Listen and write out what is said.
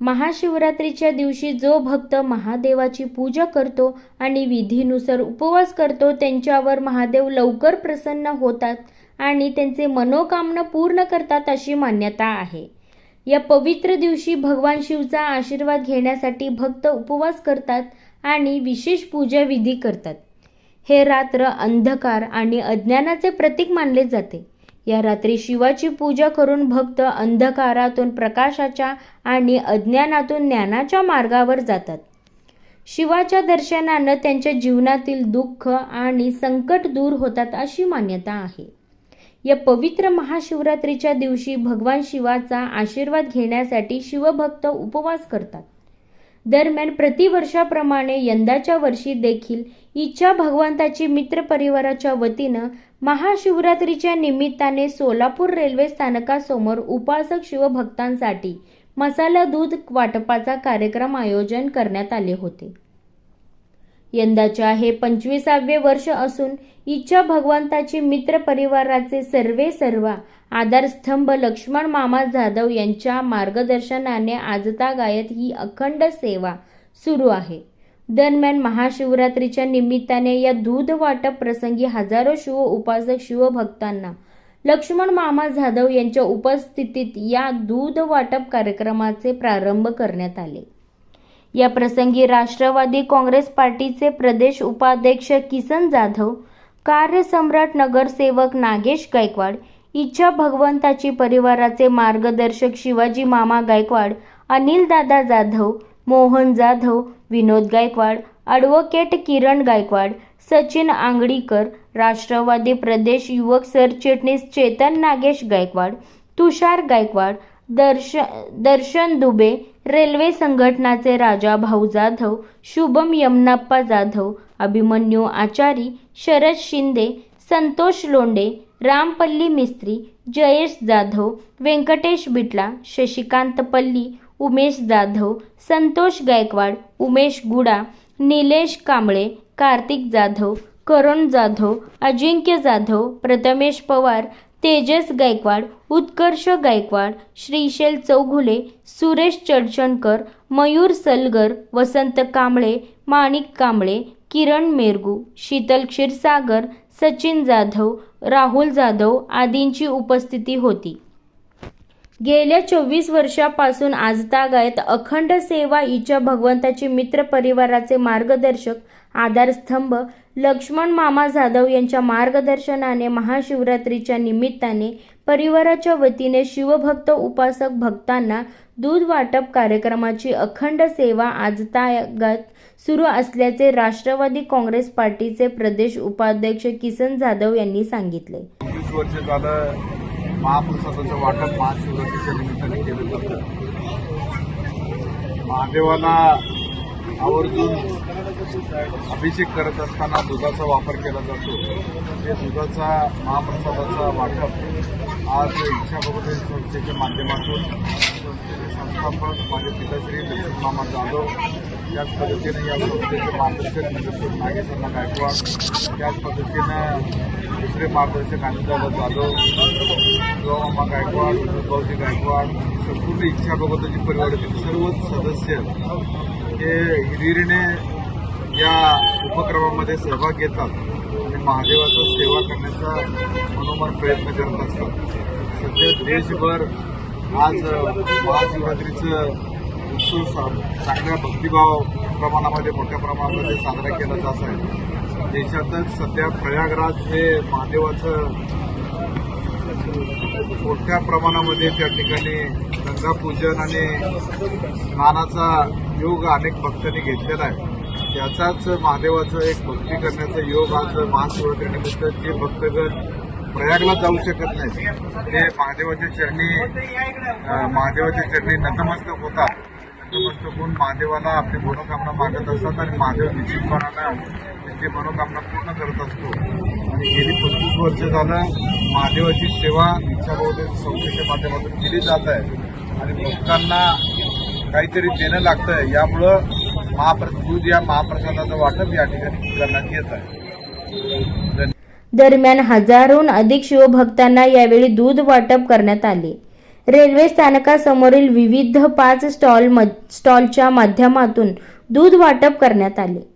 महाशिवरात्रीच्या दिवशी जो भक्त महादेवाची पूजा करतो आणि विधीनुसार उपवास करतो त्यांच्यावर महादेव लवकर प्रसन्न होतात आणि त्यांचे मनोकामना पूर्ण करतात अशी मान्यता आहे. या पवित्र दिवशी भगवान शिवचा आशीर्वाद घेण्यासाठी भक्त उपवास करतात आणि विशेष पूजा विधी करतात. हे रात्र अंधकार आणि अज्ञानाचे प्रतीक मानले जाते. या रात्री शिवाची पूजा करून भक्त अंधकारातून प्रकाशाच्या आणि अज्ञानातून ज्ञानाच्या मार्गावर जातात. शिवाच्या दर्शनानं त्यांच्या जीवनातील दुःख आणि संकट दूर होतात अशी मान्यता आहे. या पवित्र महाशिवरात्रीच्या दिवशी भगवान शिवाचा आशीर्वाद घेण्यासाठी शिवभक्त उपवास करतात. दरम्यान प्रतिवर्षाप्रमाणे यंदाच्या वर्षी देखील इच्छा भगवंताची मित्र परिवाराच्या वतीनं महाशिवरात्रीच्या निमित्ताने सोलापूर रेल्वे स्थानकासमोर उपासक शिवभक्तांसाठी मसाला दूध वाटपाचा कार्यक्रम आयोजन करण्यात आले होते. यंदाच्या हे पंचवीसावे वर्ष असून इच्छा भगवंताची मित्र परिवाराचे सर्वे सर्वा आधारस्तंभ लक्ष्मण मामा जाधव यांच्या मार्गदर्शनाने आजतागायत ही अखंड सेवा सुरू आहे. दरम्यान महाशिवरात्रीच्या निमित्ताने या दूध वाटप प्रसंगी हजारो शिव उपासक शिवभक्तांना लक्ष्मण मामा जाधव यांच्या उपस्थितीत या दूध वाटप कार्यक्रमाचे प्रारंभ करण्यात आले. या प्रसंगी राष्ट्रवादी काँग्रेस पार्टीचे प्रदेश उपाध्यक्ष किसन जाधव कार्यसम्राट नगरसेवक नागेश गायकवाड इच्छा भगवंताची परिवाराचे मार्गदर्शक शिवाजी मामा गायकवाड अनिल दादा जाधव मोहन जाधव विनोद गायकवाड ॲडव्होकेट किरण गायकवाड सचिन आंगडीकर राष्ट्रवादी प्रदेश युवक सरचिटणीस चेतन नागेश गायकवाड तुषार गायकवाड दर्श दर्शन दुबे रेल्वे संघटनाचे राजा भाऊ जाधव शुभम यमनाप्पा जाधव अभिमन्यू आचारी शरद शिंदे संतोष लोंडे रामपल्ली मिस्त्री जयेश जाधव व्यंकटेश बिटला शशिकांत पल्ली उमेश जाधव संतोष गायकवाड उमेश गुडा निलेश कांबळे कार्तिक जाधव करण जाधव अजिंक्य जाधव प्रथमेश पवार तेजस गायकवाड उत्कर्ष गायकवाड श्रीशैल चौघुले सुरेश चडचणकर मयूर सलगर वसंत कांबळे माणिक कांबळे किरण मेरगू शीतल क्षीरसागर सचिन जाधव राहुल जाधव आदींची उपस्थिती होती. गेल्या चोवीस वर्षापासून आजतागायत अखंड सेवा इच्छा भगवंताची मित्र परिवाराचे मार्गदर्शक आधारस्तंभ लक्ष्मण मामा जाधव यांच्या मार्गदर्शनाने महाशिवरात्रीच्या निमित्ताने परिवाराच्या वतीने शिवभक्त उपासक भक्तांना दूध वाटप कार्यक्रमाची अखंड सेवा आजतागायत सुरू असल्याचे राष्ट्रवादी काँग्रेस पार्टीचे प्रदेश उपाध्यक्ष किसन जाधव यांनी सांगितले. वर्ष झालं महाप्रसादाचं वाटप महाशिवरात्रीच्या निमित्ताने केलं जातं. महादेवाला आवर्जून अभिषेक करत असताना दुधाचा वापर केला जातो. ते दुधाचा महाप्रसादाचा वाटप आज इच्छा भगवती संस्थेच्या माध्यमातून संस्थेचे संस्थापक माझे पिताश्री लक्ष्मीमामा जाधव त्याच पद्धतीने या संस्थेचे मार्गदर्शक नगरसेवक नागेशांना गायकवाड त्याच पद्धतीनं दुसरे मार्गदर्शक अनिलदादा जाधव शिवमामा गायकवाड विनोदभाऊजी गायकवाड संपूर्ण इच्छाबाबतची परिवारातील सर्वच सदस्य हे हिरिरीने या उपक्रमामध्ये सहभाग घेतात आणि महादेवाचा सेवा करण्याचा मनोमन प्रयत्न करत असतात. सध्या देशभर आज महाशिवरात्रीचं उत्सव चांगल्या भक्तिभाव प्रमाणामध्ये मोठ्या प्रमाणामध्ये साजरा केला जात आहे. देशातच सध्या प्रयागराज हे महादेवाचं मोठ्या प्रमाणामध्ये त्या ठिकाणी गंगापूजन आणि स्नानाचा योग अनेक भक्तांनी घेतलेला आहे. त्याचाच महादेवाचं एक भक्ती करण्याचा योग आज महाशिवरात्रीनिमित्त जे भक्तगण प्रयागला जाऊ शकत नाही ते महादेवाच्या चरणी महादेवाच्या चरणी नतमस्तक होतात. नतमस्तक होऊन महादेवाला आपली मनोकामना मागत असतात आणि महादेव निश्चितपणानं त्यांची मनोकामना पूर्ण करत असतो. आणि गेली पंचवीस वर्ष झालं महादेवाची सेवा इच्छाभोवती संस्थेच्या माध्यमातून केली जात आहे. आणि भक्तांना काहीतरी देणं लागतं यामुळं महाप्र दूध या महाप्रसादाचं वाटप या ठिकाणी करण्यात येत आहे. दरम्यान हजारोहून अधिक शिवभक्तांना यावेळी दूध वाटप करण्यात आले. रेल्वे स्थानकासमोरील विविध पाच स्टॉल स्टॉलच्या माध्यमातून दूध वाटप करण्यात आले.